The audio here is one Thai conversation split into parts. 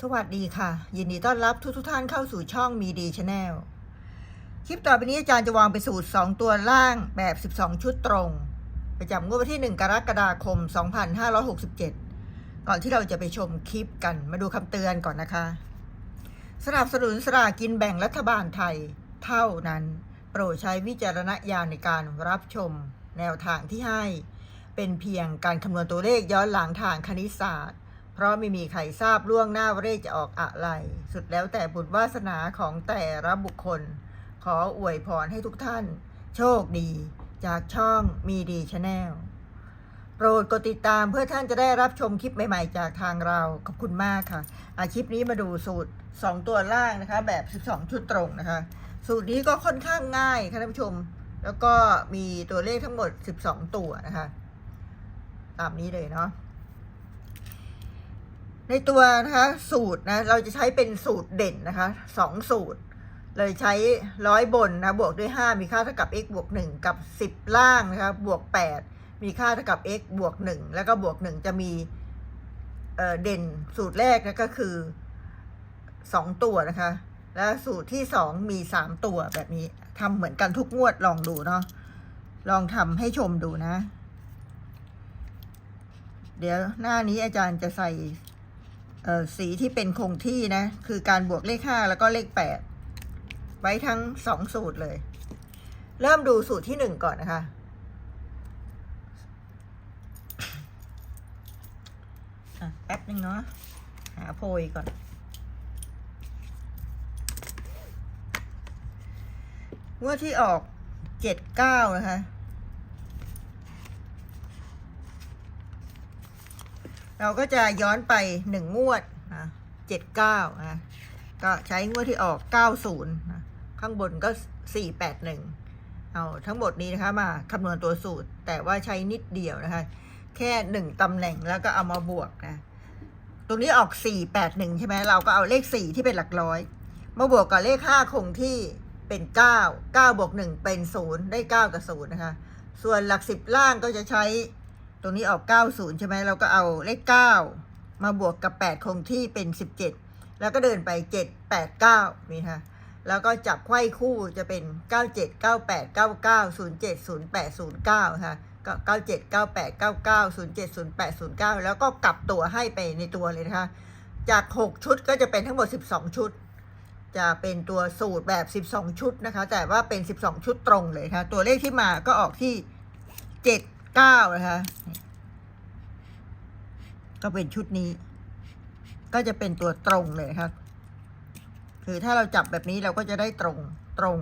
สวัสดีค่ะ ยินดีต้อนรับทุกทุกท่านเข้าสู่ช่องมีดีชาแนลคลิปต่อไปนี้อาจารย์จะวางเป็นสูตร 2 ตัวล่างแบบ 12 ชุดตรง ประจำงวดวันที่ 1 กรกฎาคม 2567 ก่อนที่เราจะไปชมคลิปกันมาดูคำเตือนก่อนนะคะ สนับสนุนสลากินแบ่งรัฐบาลไทยเท่านั้น โปรดใช้วิจารณญาณในการรับชมแนวทางที่ให้ เป็นเพียงการคำนวณตัวเลขย้อนหลังทางคณิตศาสตร์ เพราะไม่มีใครทราบล่วงหน้าว่าเลขจะออกอะไร สุดแล้วแต่บุญวาสนาของแต่ละบุคคล ขออวยพรให้ทุกท่าน โชคดีจากช่องมีดีชาแนลโปรดกดติดตามเพื่อท่านจะได้รับชมคลิปใหม่ๆ จากทางเรา ขอบคุณมากค่ะ อาคลิปนี้มาดูสูตร 2 ตัวล่างนะคะ แบบ 12 ชุดตรงนะคะ สูตรนี้ก็ค่อนข้างง่ายค่ะท่านผู้ชม แล้วก็มีตัวเลขทั้งหมด 12 ตัวนะคะ ตามนี้เลยเนาะ ในตัวนะคะสูตรนะเราจะใช้เป็นสูตรเด่นนะคะสองสูตร เลยใช้ร้อยบนนะบวกด้วย 5 มีค่าเท่ากับ x บวก 1 กับ 10 ล่างนะคะบวก 8 มีค่าเท่ากับ x บวก 1 แล้วก็บวก 1 จะมีเเด่นสูตรแรกนะก็คือ 2 ตัวนะคะ และสูตรที่ 2 มี 3 ตัวแบบนี้ทำเหมือนกันทุกงวดลองดูเนาะลองทำให้ชมดูนะ เดี๋ยวหน้านี้อาจารย์จะใส่ สีที่เป็นคงที่นะ คือการบวกเลขห้าแล้วก็เลขแปดไว้ทั้งสองสูตรเลย เริ่มดูสูตรที่หนึ่งก่อนนะคะ แป๊บนึงเนาะ หาโพยก่อนงวดที่ออกเจ็ดเก้านะคะ เราก็จะย้อนไปหนึ่งงวดนะเจ็ดเก้านะก็ใช้งวดที่ออกเก้าศูนย์ข้างบนก็สี่แปดหนึ่งเอาทั้งหมดนี้นะคะมาคำนวณตัวสูตร แต่ว่าใช้นิดเดียวนะคะ แค่หนึ่งตำแหน่งแล้วก็เอามาบวกนะตรงนี้ออกสี่แปดหนึ่งใช่ไหมเราก็เอาเลขสี่ที่เป็นหลักร้อย มาบวกกับเลขห้าคงที่เป็นเก้าเก้าบวกหนึ่งเป็นศูนย์ได้เก้ากับศูนย์นะคะ ส่วนหลักสิบล่างก็จะใช้ ตรงนี้ออก 90 ใช่ไหมเราก็เอาเลข 9 มาบวกกับ 8 คงที่เป็น 17 แล้วก็เดินไป 7 8 9 นี่ค่ะ แล้วก็จับไขว้คู่จะเป็น 97 98 99 07 08 09 ค่ะก็97 98 99 07 08 09 แล้วก็กลับตัวให้ไปในตัวเลยนะคะ จาก 6 ชุดก็จะเป็นทั้งหมด 12 ชุด จะเป็นตัวสูตรแบบ 12 ชุดนะคะ แต่ว่าเป็น 12 ชุดตรงเลยค่ะ ตัวเลขที่มาก็ออกที่ 7 เก้านะคะก็เป็นชุดนี้ ก็จะเป็นตัวตรงเลยครับ คือถ้าเราจับแบบนี้เราก็จะได้ตรงตรง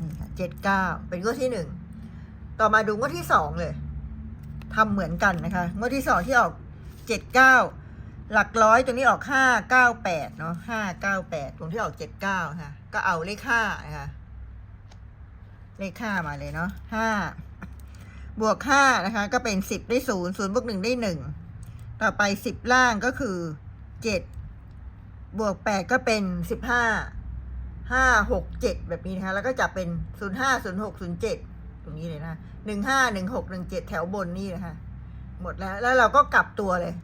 นี่ค่ะเจ็ดเก้าเป็นงวดที่หนึ่งต่อมาดูงวดที่สองเลยทำเหมือนกันนะคะงวดที่สองที่ออกเจ็ดเก้าหลักร้อยตรงนี้ออกห้าเก้าแปดเนาะห้าเก้าแปดตรงที่ออกเจ็ดเก้าค่ะ ก็เอาเลขห้านะคะ เลขห้ามาเลยเนาะห้าบวกห้านะคะ ก็เป็นสิบได้ศูนย์ศูนย์บวกหนึ่งได้หนึ่งต่อไปสิบล่างก็คือเจ็ดบวกแปดก็เป็นสิบห้าห้าหกเจ็ดแบบนี้นะคะ แล้วก็จับเป็นศูนย์ห้าศูนย์หกศูนย์เจ็ดตรงนี้เลยนะหนึ่งห้าหนึ่งหกหนึ่งเจ็ดแถวบนนี่นะคะ หมดแล้ว แล้วเราก็กลับตัวเลย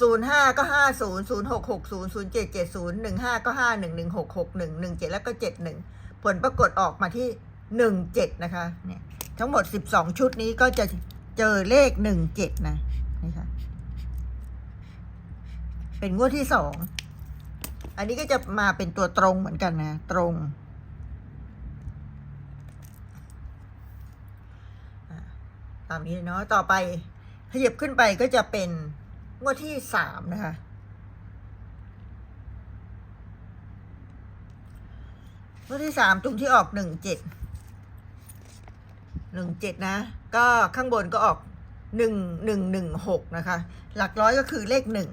ศูนย์ห้าก็ห้าศูนย์ศูนย์หกหกศูนย์ศูนย์เจ็ดเจ็ดศูนย์หนึ่งห้าก็ห้าหนึ่งหนึ่งหกหกหนึ่งหนึ่งเจ็ดแล้วก็เจ็ดหนึ่งผลปรากฏออกมาที่ หนึ่งเจ็ดนะคะเนี่ยทั้งหมดสิบสองชุดนี้ก็จะเจอเลขหนึ่งเจ็ดนะนี่ค่ะเป็นงวดที่สอง อันนี้ก็จะมาเป็นตัวตรงเหมือนกันนะ ตรง ตามนี้เนาะ ต่อไปขยับขึ้นไปก็จะเป็นงวดที่สามนะคะ งวดที่สามตรงที่ออกหนึ่งเจ็ด หนึ่งเจ็ดนะ ก็ข้างบนก็ออกหนึ่งหนึ่งหนึ่งหกนะคะ หลักร้อยก็คือเลขหนึ่ง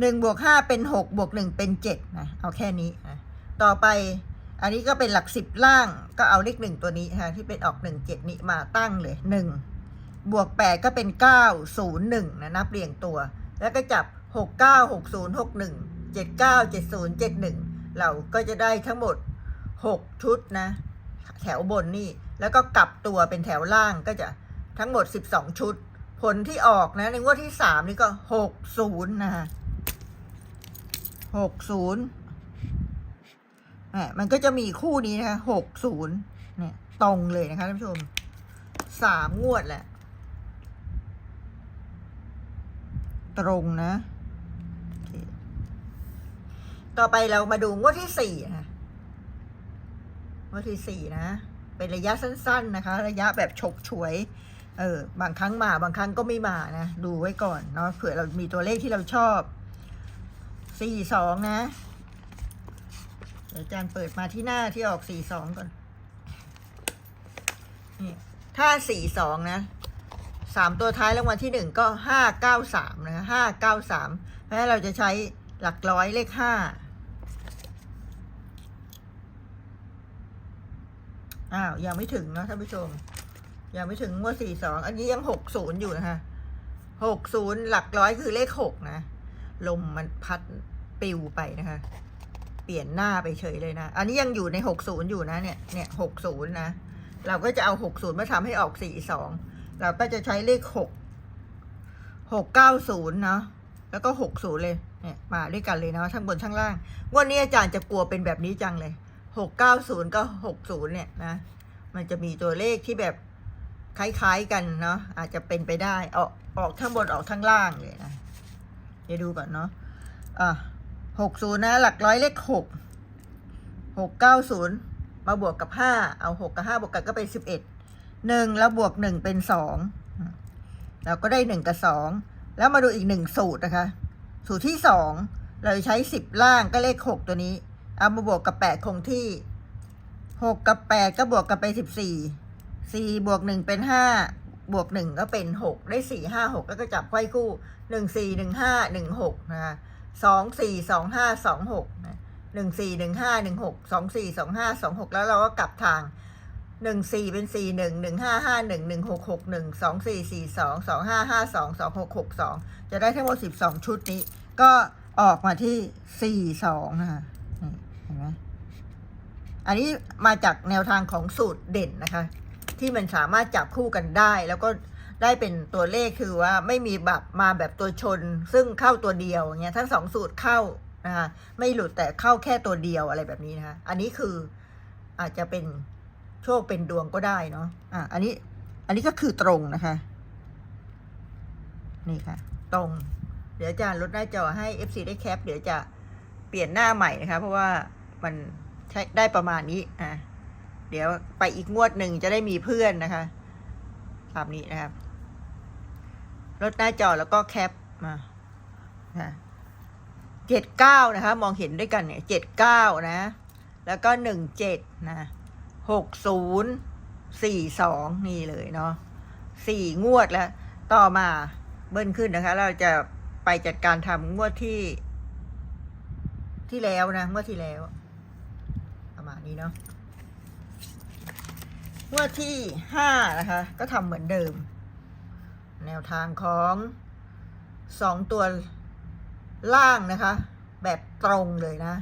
หนึ่งบวกห้าเป็นหกบวกหนึ่งเป็นเจ็ดนะ เอาแค่นี้นะต่อไปอันนี้ก็เป็นหลักสิบล่างก็เอาเลขหนึ่งตัวนี้ค่ะที่เป็นออกหนึ่งเจ็ดนี้มาตั้งเลยหนึ่งบวกแปดก็เป็นเก้าศูนย์หนึ่งนะนับเรียงตัว แล้วก็จับหกเก้าหกศูนย์หกหนึ่งเจ็ดเก้าเจ็ดศูนย์เจ็ดหนึ่งเราก็จะได้ทั้งหมดหกชุดนะ แถวบนนี่ แล้วก็กลับตัวเป็นแถวล่างก็จะทั้งหมด 12 ชุด ผลที่ออกนะ ในงวดที่สามนี่ก็หกศูนะคะหกศูนย์มันก็จะมีคู่นี้นะคะหกศูนย์เนี่ย ตรงเลยนะคะท่านผู้ชมสามงวดแหละ ตรงนะ ต่อไปเรามาดูงวดที่สี่นะงวดที่สี่นะ เป็นระยะสั้น ๆนะคะ ระยะแบบฉกฉวยเออบางครั้งมาบางครั้งก็ไม่มานะดูไว้ก่อนเนาะเผื่อเรามีตัวเลขที่เราชอบสี่สองนะเดี๋ยวอาจารย์เปิดมาที่หน้าที่ออกสี่สองก่อนนี่ถ้าสี่สองนะสามตัวท้ายรางวัลที่หนึ่งก็ห้าเก้าสามนะห้าเก้าสามเพราะเราจะใช้หลักร้อยเลขห้า อ้าวยังไม่ถึงนะท่านผู้ชม ยังไม่ถึงงวดสี่สองอันนี้ยังหกศูนย์อยู่นะคะหกศูนย์หลักร้อยคือเลขหกนะลมมันพัดปิวไปนะคะ เปลี่ยนหน้าไปเฉยเลยนะ อันนี้ยังอยู่ในหกศูนย์อยู่นะเนี่ยเนี่ยหกศูนย์นะเราก็จะเอาหกศูนย์มาทำให้ออกสี่สองเราก็จะใช้เลขหกหกเก้าศูนย์เนาะแล้วก็หกศูนย์เลยเนี่ยมาด้วยกันเลยเนาะทั้งบนทั้งล่างวันนี้อาจารย์จะกลัวเป็นแบบนี้จังเลย หกเก้าศูนย์ก็หกศูนย์เนี่ยนะ มันจะมีตัวเลขที่แบบคล้ายๆกันเนาะอาจจะเป็นไปได้ออกออกทั้งบนออกทั้งล่างเลยนะเดี๋ยวดูก่อนเนาะอะหกศูนย์นะ หลักร้อยเลขหกหกเก้าศูนย์มาบวกกับห้าเอาหกกับห้าบวกกันก็เป็นสิบเอ็ดหนึ่งแล้วบวกหนึ่งเป็นสองเราก็ได้หนึ่งกับสองแล้วมาดูอีกหนึ่งสูตรนะคะ สูตรที่สองเราใช้สิบล่างก็เลขหกตัวนี้ เอามาบวกกับแปดคงที่หกกับแปดก็บวกกันไปสิบสี่สี่บวกหนึ่งเป็นห้าบวกหนึ่งก็เป็นหกได้สี่ห้าหกแล้วก็จับไขว้คู่หนึ่งสี่หนึ่งห้าหนึ่งหกนะคะสองสี่สองห้าสองหกหนึ่งสี่หนึ่งห้าหนึ่งหกสองสี่สองห้าสองหกแล้วเราก็กลับทางหนึ่งสี่เป็นสี่หนึ่งหนึ่งห้าห้าหนึ่งหนึ่งหกหกหนึ่งสองสี่สี่สองสองห้าห้าสองสองหกหกสองจะได้ทั้งหมดสิบสองชุดนี้ ก็ออกมาที่สี่สองนะคะ อันนี้มาจากแนวทางของสูตรเด่นนะคะ ที่มันสามารถจับคู่กันได้ แล้วก็ได้เป็นตัวเลขคือว่าไม่มีแบบมาแบบตัวชน ซึ่งเข้าตัวเดียวเงี้ยทั้งสองสูตรเข้านะคะไม่หลุดแต่เข้าแค่ตัวเดียวอะไรแบบนี้นะคะอันนี้คืออาจจะเป็นโชคเป็นดวงก็ได้เนาะอะอันนี้อันนี้ก็คือตรงนะคะ นี่ค่ะ ตรง เดี๋ยวอาจารย์ลดหน้าจอให้ FC ได้แคป เดี๋ยวจะเปลี่ยนหน้าใหม่นะคะ เพราะว่ามัน ใช้ได้ประมาณนี้อะเดี๋ยวไปอีกงวดหนึ่งจะได้มีเพื่อนนะคะตามนี้นะครับลดหน้าจอแล้วก็แคปมาเจ็ดเก้านะคะ มองเห็นด้วยกันเนี่ยเจ็ดเก้านะ แล้วก็หนึ่งเจ็ดนะหกศูนย์สี่สองนี่เลยเนาะสี่งวดแล้ว ต่อมาเบิ้ลขึ้นนะคะ เราจะไปจัดการทำงวดที่ที่แล้วนะงวดที่แล้ว นี้เนาะงวดที่ห้านะคะ ก็ทำเหมือนเดิม แนวทางของสองตัวล่างนะคะ แบบตรงเลยนะ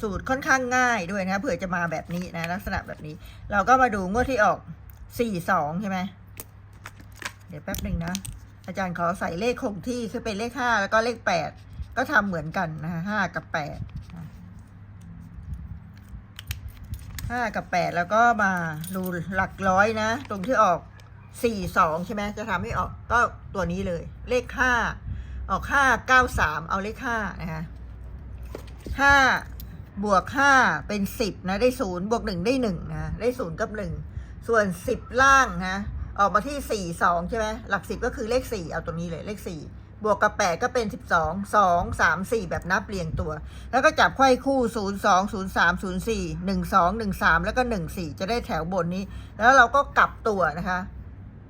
สูตรค่อนข้างง่ายด้วยนะเผื่อจะมาแบบนี้นะ ลักษณะแบบนี้ เราก็มาดูงวดที่ออกสี่สองใช่ไหมเดี๋ยวแป๊บหนึ่งนะ อาจารย์ขอใส่เลขคงที่คือเป็นเลขห้าแล้วก็เลขแปดก็ทำเหมือนกันนะคะห้ากับแปด ห้ากับแปดแล้วก็มาดูหลักร้อยนะ ตรงที่ออกสี่สองใช่ไหมจะทำให้ออกก็ตัวนี้เลย เลขห้าออกห้าเก้าสามเอาเลขห้านะคะห้าบวกห้าเป็นสิบนะได้ศูนย์บวกหนึ่งได้หนึ่งนะได้ศูนย์กับหนึ่งส่วนสิบล่างนะออกมาที่สี่สองใช่ไหมหลักสิบก็คือเลขสี่เอาตัวนี้เลยเลขสี่ บวกกับแปดก็เป็นสิบสองสองสามสี่แบบนับเรียงตัว แล้วก็จับไขว้คู่ศูนย์สองศูนย์สามศูนย์สี่หนึ่งสองหนึ่งสามแล้วก็หนึ่งสี่จะได้แถวบนนี้ แล้วเราก็กลับตัวนะคะ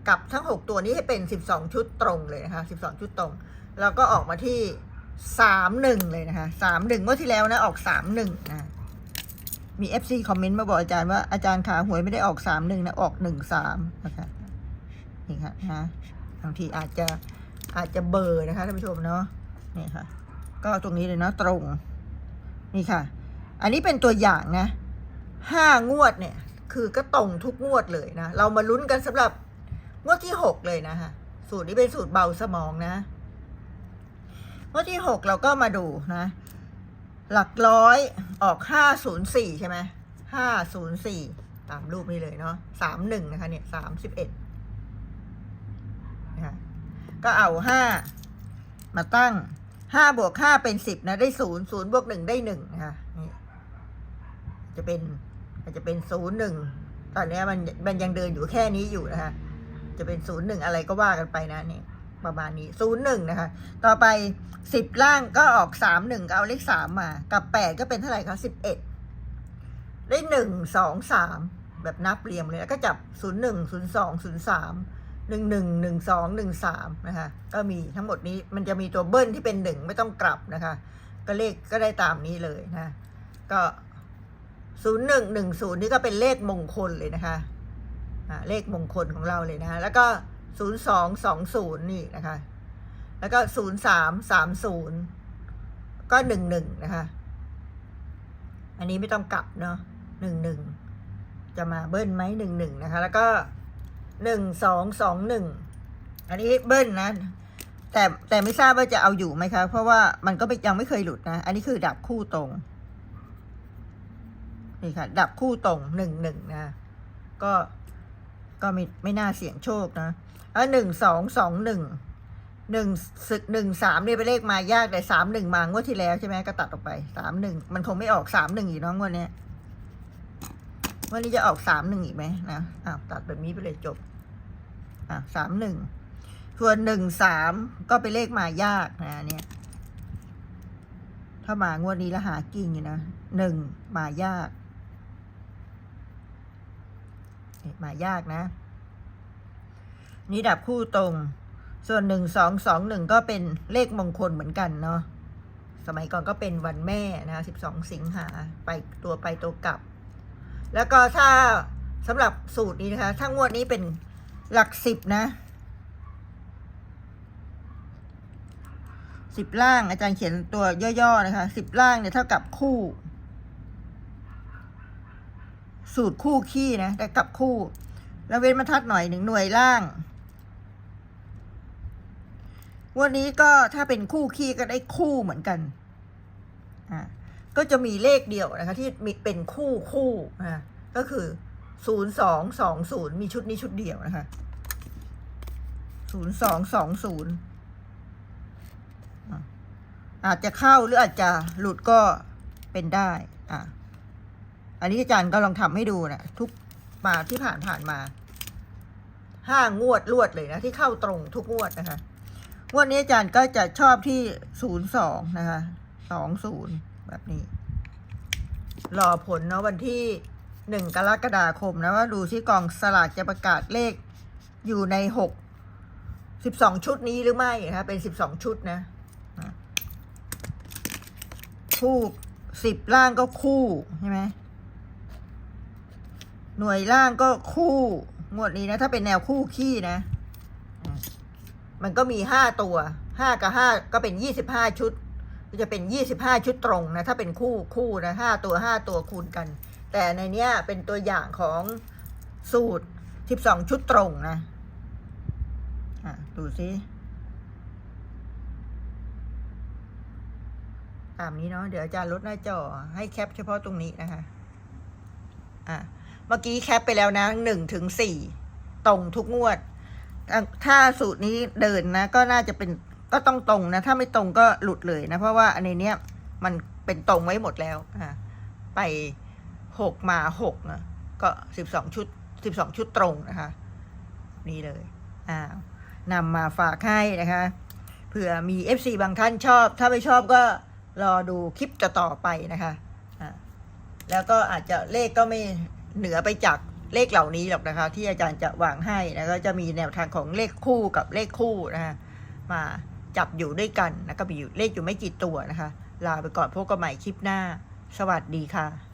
กลับทั้งหกตัวนี้ให้เป็นสิบสองชุดตรงเลยนะคะสิบสองชุดตรง แล้วก็ออกมาที่สามหนึ่งเลยนะคะสามหนึ่งเมื่อที่แล้วนะออกสามหนึ่งนะมีเอฟซีคอมเมนต์มาบอกอาจารย์ว่าอาจารย์ขาหวยไม่ได้ออกสามหนึ่งนะ ออกหนึ่งสามนะคะนี่ค่ะนะบางทีอาจจะ อาจจะเบอร์นะคะท่านผู้ชมเนาะนี่ค่ะ ก็ตรงนี้เลยเนาะตรง นี่ค่ะ อันนี้เป็นตัวอย่างนะห้างวดเนี่ย คือก็ตรงทุกงวดเลยนะ เรามาลุ้นกันสำหรับงวดที่หกเลยนะคะสูตรนี้เป็นสูตรเบาสมองนะงวดที่หกเราก็มาดูนะ หลักร้อยออกห้าศูนย์สี่ใช่ไหมห้าศูนย์สี่ตามรูปนี้เลยเนาะสามหนึ่งนะคะเนี่ยสามสิบเอ็ด ก็เอาห้ามาตั้งห้าบวกห้าเป็นสิบนะได้ศูนย์ศูนย์บวกหนึ่งได้หนึ่งนะคะนี่จะเป็นอาจะเป็นศูนย์หนึ่งตอนนี้มันมันยังเดินอยู่แค่นี้อยู่นะคะ จะเป็นศูนย์หนึ่งอะไรก็ว่ากันไปนะนี่ประมาณนี้ศูนย์หนึ่งนะคะ ต่อไปสิบล่างก็ออกสามหนึ่งก็เอาเลขสามมา กับแปดก็เป็นเท่าไหร่คะสิบเอ็ดได้หนึ่งสองสามแบบนับเรียงเลยแล้วก็จับศูนย์หนึ่งศูนย์สองศูนย์สาม หนึ่งหนึ่งหนึ่งสองหนึ่งสามนะคะก็มีทั้งหมดนี้มันจะมีตัวเบิ้ลที่เป็นหนึ่งไม่ต้องกลับนะคะ ก็เลขก็ได้ตามนี้เลยนะก็ศูนย์หนึ่งหนึ่งศูนย์นี่ก็เป็นเลขมงคลเลยนะคะอ่าเลขมงคลของเราเลยนะคะแล้วก็ศูนย์สองสองศูนย์นี่นะคะ แล้วก็ศูนย์สามสามศูนย์ก็หนึ่งหนึ่งนะคะ อันนี้ไม่ต้องกลับเนาะหนึ่งหนึ่งจะมาเบิ้ลไหมหนึ่งหนึ่งนะคะ แล้วก็ หนึ่งสองสองหนึ่งอันนี้เบิ้ลนะแต่แต่ไม่ทราบว่าจะเอาอยู่ไหมคะ เพราะว่ามันก็ยังไม่เคยหลุดนะ อันนี้คือดับคู่ตรง นี่ค่ะ ดับคู่ตรงหนึ่งหนึ่งนะ ก็ก็ไม่ไม่น่าเสี่ยงโชคนะแล้วหนึ่งสองสองหนึ่งหนึ่งศึกหนึ่งสามเนี่ยเป็นเลขมายากแต่สามหนึ่งมางวดที่แล้วใช่ไหมก็ตัดออกไปสามหนึ่งมันคงไม่ออกสามหนึ่งอีกน้องวันนี้ วันนี้จะออกสามหนึ่งอีกไหมนะอ้าวตัดแบบนี้ไปเลยจบ อะสามหนึ่งส่วนหนึ่งสามก็เป็นเลขมายากนะเนี่ย ถ้ามางวดนี้แล้วหากิ่งอยู่นะหนึ่งมายากมายากนะ นี่ดับคู่ตรง ส่วนหนึ่งสองสองหนึ่งก็เป็นเลขมงคลเหมือนกันเนาะสมัยก่อนก็เป็นวันแม่นะสิบสองสิงหาไปตัวไปตัวกลับ แล้วก็ถ้าสำหรับสูตรนี้นะคะ ถ้างวดนี้เป็นหลักสิบนะสิบล่างอาจารย์เขียนตัวย่อๆนะคะสิบล่างเนี่ยเท่ากับคู่ สูตรคู่ขี้นะแต่กับคู่ แล้วเว้นมาทัดหน่อยหนึ่งหน่วยล่างวันนี้ก็ถ้าเป็นคู่ขี้ก็ได้คู่เหมือนกันอ่า ก็จะมีเลขเดียวนะคะที่มีเป็นคู่คู่นะก็คือศูนย์สองสองศูนย์มีชุดนี้ชุดเดียวนะคะศูนย์สองสองศูนย์อาจจะเข้าหรืออาจจะหลุดก็เป็นได้ อ่าอันนี้อาจารย์ก็ลองทำให้ดูนะทุกมาที่ผ่านผ่านมาห้างวดรวดเลยนะ ที่เข้าตรงทุกงวดนะคะงวดนี้อาจารย์ก็จะชอบที่ศูนย์สองนะคะสองศูนย์ แบบนี้รอผลเนาะวันที่หนึ่งกรกฎาคมนะว่าดูที่กองสลากจะประกาศเลขอยู่ในหกสิบสองชุดนี้หรือไม่นะคะเป็นสิบสองชุดนะคู่สิบล่างก็คู่ใช่ไหมหน่วยล่างก็คู่งวดนี้นะ ถ้าเป็นแนวคู่ขี้นะ มันก็มีห้าตัวห้ากับห้าก็เป็นยี่สิบห้าชุด จะเป็นยี่สิบห้าชุดตรงนะ ถ้าเป็นคู่คู่นะห้าตัวห้าตัวคูณกัน แต่ในเนี้ยเป็นตัวอย่างของสูตรสิบสองชุดตรงนะอะดูสิตามนี้เนาะเดี๋ยวอาจารย์ลดหน้าจอให้แคปเฉพาะตรงนี้นะคะ อะเมื่อกี้แคปไปแล้วนะหนึ่งถึงสี่ตรงทุกงวด ถ้าสูตรนี้เดินนะ ก็น่าจะเป็น ก็ต้องตรงนะ ถ้าไม่ตรงก็หลุดเลยนะ เพราะว่าอันในเนี้ยมันเป็นตรงไว้หมดแล้วอะไปหกมาหกนะก็สิบสองชุดสิบสองชุดตรงนะคะ นี่เลยอ่านำมาฝากให้นะคะเผื่อมี FC บางท่านชอบ ถ้าไม่ชอบก็รอดูคลิปจะต่อไปนะคะอ่าแล้วก็อาจจะเลขก็ไม่เหนือไปจากเลขเหล่านี้หรอกนะคะ ที่อาจารย์จะวางให้นะก็จะมีแนวทางของเลขคู่กับเลขคู่นะคะมา จับอยู่ด้วยกันนะก็มีอยู่เลขอยู่ไม่กี่ตัวนะคะ ลาไปก่อนพบกันใหม่คลิปหน้า สวัสดีค่ะ